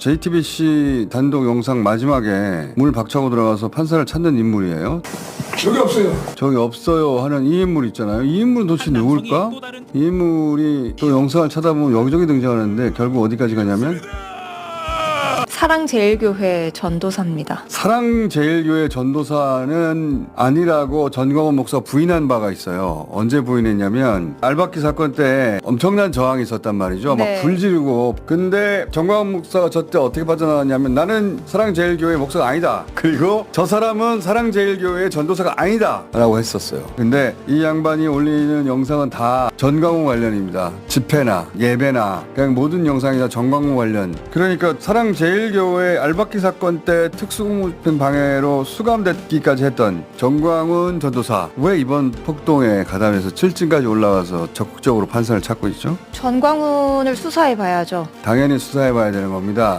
JTBC 단독 영상 마지막에 물 박차고 들어가서 판사를 찾는 인물이에요. 여기 없어요. 저기 없어요 하는 이 인물 있잖아요. 이 인물은 도대체 누굴까? 이 인물이 또 영상을 찾아보면 여기저기 등장하는데 결국 어디까지 가냐면 사랑제일교회 전도사입니다. 사랑제일교회 전도사는 아니라고 전광훈 목사 부인한 바가 있어요. 언제 부인했냐면 알바키 사건 때 엄청난 저항이 있었단 말이죠. 네. 막 불 지르고. 근데 전광훈 목사가 저 때 어떻게 빠져나왔냐면 나는 사랑제일교회 목사가 아니다. 그리고 저 사람은 사랑제일교회 전도사가 아니다. 라고 했었어요. 근데 이 양반이 올리는 영상은 다 전광훈 관련입니다. 집회나 예배나 그냥 모든 영상이 다 전광훈 관련. 그러니까 사랑제일 교회 알바키 사건 때 특수공무집행 방해로 수감됐기까지 했던 정광훈 전도사 왜 이번 폭동에 가담해서 7층까지 올라와서 적극적으로 판사를 찾고 있죠? 전광훈을 수사해 봐야죠. 당연히 수사해봐야 되는 겁니다.